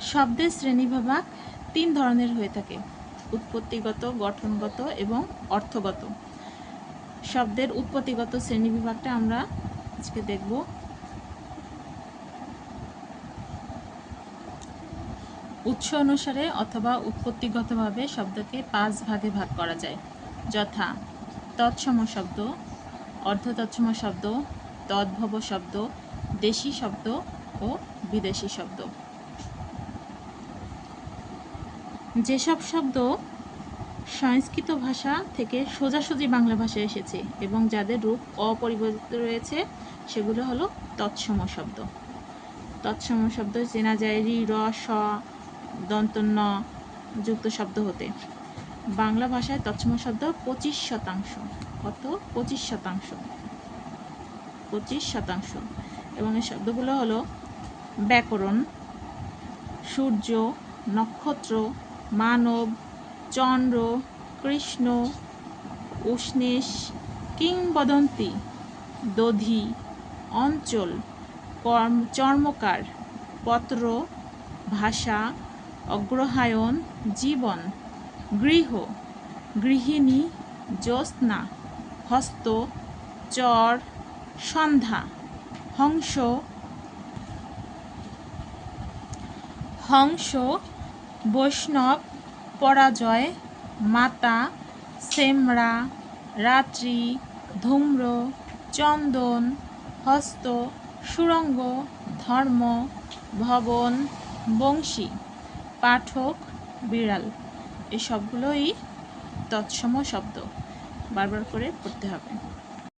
শব্দের শ্রেণীবিভাগ তিন ধরনের হয়ে থাকে। উৎপত্তিগত, গঠনগত এবং অর্থগত। শব্দের উৎপত্তিগত শ্রেণীবিভাগটা আমরা আজকে দেখব। উৎস অনুসারে অথবা উৎপত্তিগতভাবে শব্দকে পাঁচ ভাগে ভাগ করা যায়। যথা, তৎসম শব্দ, অর্ধতৎসম শব্দ, তদ্ভব শব্দ, দেশি শব্দ ও বিদেশি শব্দ। যেসব শব্দ সংস্কৃত ভাষা থেকে সোজাসুজি বাংলা ভাষায় এসেছে এবং যাদের রূপ অপরিবর্তিত রয়েছে, সেগুলো হলো তৎসম শব্দ। তৎসম শব্দ চেনা যায় রি, র, স, দন্তন্য যুক্ত শব্দ হতে। বাংলা ভাষায় তৎসম শব্দ পঁচিশ শতাংশ। কত? পঁচিশ শতাংশ। পঁচিশ শতাংশ। এবং এই শব্দগুলো হলো ব্যাকরণ, সূর্য, নক্ষত্র মানব, চন্দ্র, কৃষ্ণ, উষ্ণেশ, কিংবদন্তি, দধি, অঞ্চল, কর্ম, চর্মকার, পত্র, ভাষা, অগ্রহায়ণ, জীবন, গৃহ, গৃহিণী, জ্যোৎস্না, হস্ত, চর, সন্ধ্যা, হংস হংস বৈষ্ণব, পরাজয়, মাতা, সেমরা, রাত্রি, ধূম্র, চন্দন, হস্ত, সুরঙ্গ, ধর্ম, ভবন, বংশী, পাঠক, বিড়াল। এই সবগুলোই তৎসম শব্দ। বারবার করে পড়তে হবে।